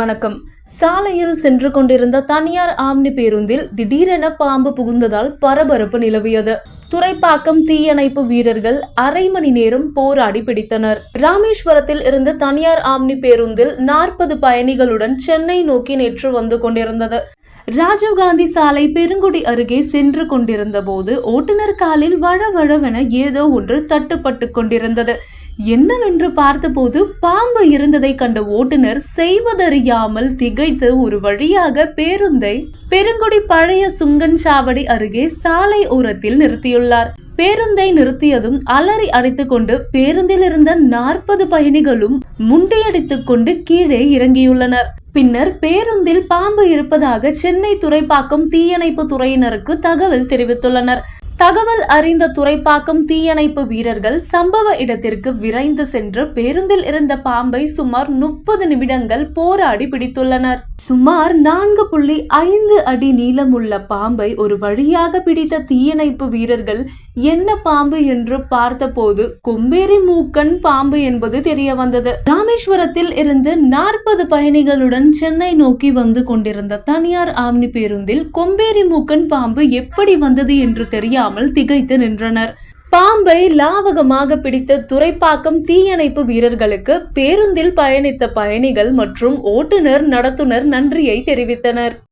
வணக்கம். சாலையில் சென்று கொண்டிருந்த தனியார் ஆம்னி பேருந்தில் திடீரென பாம்பு புகுந்ததால் பரபரப்பு நிலவியது. துறைப்பாக்கம் தீயணைப்பு வீரர்கள் அரை மணி நேரம் போராடி பிடித்தனர். ராமேஸ்வரத்தில் இருந்து தனியார் ஆம்னி பேருந்தில் நாற்பது பயணிகளுடன் சென்னை நோக்கி நேற்று வந்து கொண்டிருந்தது. ராஜீவ்காந்தி சாலை பெருங்குடி அருகே சென்று கொண்டிருந்த போது ஓட்டுநர் காலில் வழவழவென ஏதோ ஒன்று தட்டுப்பட்டு கொண்டிருந்தது. என்னவென்று பார்த்தபோது பாம்பு இருந்ததை கண்ட ஓட்டுநர் செய்வதறியாமல் திகைத்து ஒரு வழியாக பேருந்தை பெருங்குடி பழைய சுங்கன் சாவடி அருகே சாலை ஓரத்தில் நிறுத்தியுள்ளார். பேருந்தை நிறுத்தியதும் அலறி அடித்துக் கொண்டு பேருந்தில் இருந்த நாற்பது பயணிகளும் முண்டையடித்துக் கொண்டு கீழே இறங்கியுள்ளனர். பின்னர் பேருந்தில் பாம்பு இருப்பதாக சென்னை துறைப்பாக்கம் தீயணைப்பு துறையினருக்கு தகவல் தெரிவித்துள்ளனர். தகவல் அறிந்த துறைப்பாக்கம் தீயணைப்பு வீரர்கள் சம்பவ இடத்திற்கு விரைந்து சென்று பேருந்தில் இருந்த பாம்பை சுமார் முப்பது நிமிடங்கள் போராடி பிடித்துள்ளனர். சுமார் நான்கு புள்ளி ஐந்து அடி நீளமுள்ள பாம்பை ஒரு வழியாக பிடித்த தீயணைப்பு வீரர்கள் என்ன பாம்பு என்று பார்த்தபோது கொம்பேரி மூக்கன் பாம்பு என்பது தெரிய வந்தது ராமேஸ்வரத்தில் இருந்து நாற்பது பயணிகளுடன் சென்னை நோக்கி வந்து கொண்டிருந்த தனியார் ஆம்னி பேருந்தில் கொம்பேரி மூக்கன் பாம்பு எப்படி வந்தது என்று தெரியாது தெரியாமல் திகைத்து நின்றனர். பாம்பை லாவகமாக பிடித்த துறைப்பாக்கம் தீயணைப்பு வீரர்களுக்கு பேருந்தில் பயணித்த பயணிகள் மற்றும் ஓட்டுநர் நடத்துனர் நன்றியை தெரிவித்தனர்.